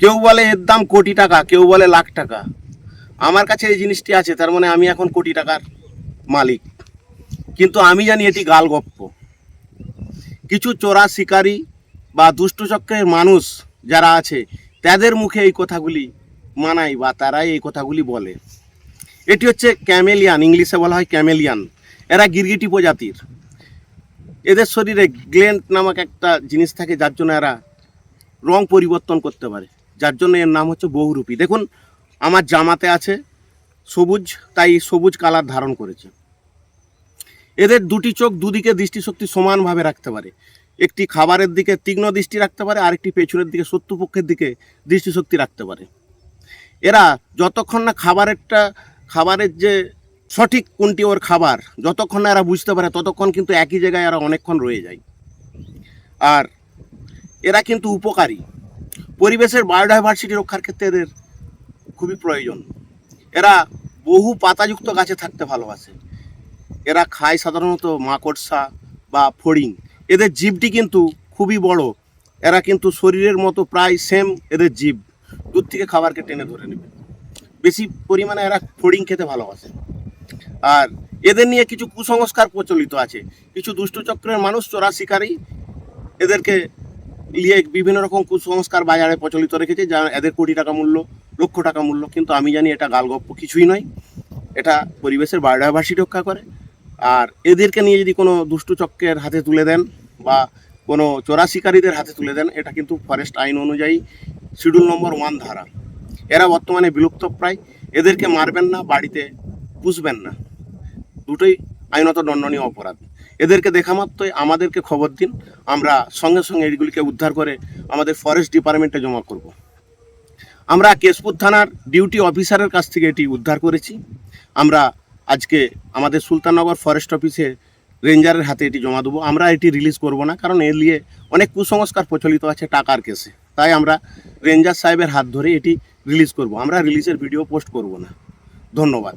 কেউ বলে এর দাম কোটি টাকা, কেউ বলে লাখ টাকা। আমার কাছে এই জিনিসটি আছে, তার মানে আমি এখন কোটি টাকার মালিক। কিন্তু আমি জানি এটি গালগপ্প কিছু চোরা শিকারী বা দুষ্টচক্রের মানুষ যারা আছে, তাদের মুখে এই কথাগুলি মানায় বা তারাই এই কথাগুলি বলে। এটি হচ্ছে ক্যামেলিয়ান, ইংলিশে বলা হয় ক্যামেলিয়ান। এরা গিরগিটি প্রজাতির। এদের শরীরে গ্লেন্ট নামক একটা জিনিস থাকে, যার জন্য এরা রং পরিবর্তন করতে পারে। যার জন্য এর নাম হচ্ছে বহুরূপী। দেখুন, আমার জামাতে আছে সবুজ, তাই সবুজ কালার ধারণ করেছে। এদের দুটি চোখ দুদিকে দৃষ্টিশক্তি সমানভাবে রাখতে পারে। একটি খাবারের দিকে তীক্ষ্ণ দৃষ্টি রাখতে পারে আরেকটি পেছনের দিকে শত্রুপক্ষের দিকে দৃষ্টিশক্তি রাখতে পারে। এরা যতক্ষণ না খাবারেরটা, খাবারের যে সঠিক কোনটি ওর খাবার, যতক্ষণ না এরা বুঝতে পারে, ততক্ষণ কিন্তু একই জায়গায় এরা অনেকক্ষণ রয়ে যায়। আর এরা কিন্তু উপকারী। পরিবেশের বায়োডাইভার্সিটি রক্ষার ক্ষেত্রে এদের খুবই প্রয়োজন। এরা বহু পাতাযুক্ত গাছে থাকতে ভালোবাসে। এরা খায় সাধারণত মাকড়সা বা ফড়িং। এদের জীবটি কিন্তু খুবই বড়। এরা কিন্তু শরীরের মতো প্রায় সেম এদের জীব। দূর থেকে খাবারকে টেনে ধরে নেবে। বেশি পরিমাণে এরা ফড়িং খেতে ভালোবাসে। আর এদের নিয়ে কিছু কুসংস্কার প্রচলিত আছে। কিছু দুষ্ট চক্রের মানুষ চোরা শিকারী এদেরকে নিয়ে বিভিন্ন রকম কুসংস্কার বাজারে প্রচলিত রেখেছে, যা এদের কোটি টাকা মূল্য, লক্ষ টাকা মূল্য। কিন্তু আমি জানি এটা গালগপ্প কিছুই নয়। এটা পরিবেশের বায়োডাইভার্সিটি রক্ষা করে। আর এদেরকে নিয়ে যদি কোনো দুষ্টু চক্রের হাতে তুলে দেন বা কোনো চোরা শিকারীদের হাতে তুলে দেন, এটা কিন্তু ফরেস্ট আইন অনুযায়ী শিডিউল নম্বর ওয়ান ধারা। এরা বর্তমানে বিলুপ্ত প্রায়। এদেরকে মারবেন না, বাড়িতে পুষবেন না। দুটোই আইনত দণ্ডনীয় অপরাধ। এদেরকে দেখা মাত্রই, আমাদেরকে খবর দিন। আমরা সঙ্গে সঙ্গে এগুলিকে উদ্ধার করে আমাদের ফরেস্ট ডিপার্টমেন্টে জমা করব। আমরা কেশপুর থানার ডিউটি অফিসারের কাছ থেকে এটি উদ্ধার করেছি। আমরা আজকে আমাদের সুলতাননগর ফরেস্ট অফিসে রেঞ্জারের হাতে এটি জমা দেবো। আমরা এটি রিলিজ করব না, কারণ এর নিয়ে অনেক কুসংস্কার প্রচলিত আছে টাকার কেসে। তাই আমরা রেঞ্জার সাহেবের হাত ধরে এটি রিলিজ করব। আমরা রিলিজের ভিডিও পোস্ট করব না। ধন্যবাদ।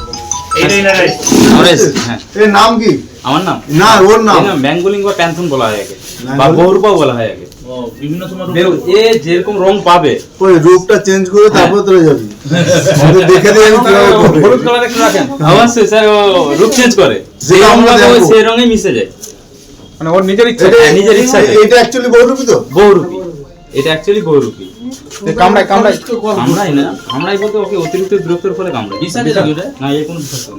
নাম কি? আমার নাম? না ওর নাম। এই বা প্যান্থন বলা হয় আগে বা ব্যাঙ্গলিং? বলা হয় আগে বিভিন্ন সময় এ যেরকম রং পাবে। ওই রূপটা চেঞ্জ করে তারপর তোরা যাবি। দেখে দিয়ে আমি কীভাবে করব। হলুদ কালার একটু রাখেন। অবশ্যই স্যার ও রূপ চেঞ্জ করে। যে সেই রঙে মিশে যায়। মানে ওর নিজের ইচ্ছা। হ্যাঁ, নিজের। এটা অ্যাকচুয়ালি বহুরূপী তো? বহুরূপী এটা অ্যাকচুয়ালি বহুরূপী কামড়ায় কামড়ায়। কামড়াই না। কামড়াই বলতে ওকে অতিরিক্ত দূরত্বের ফলে কামড়ায়। না এই কোনো বিষাক্ত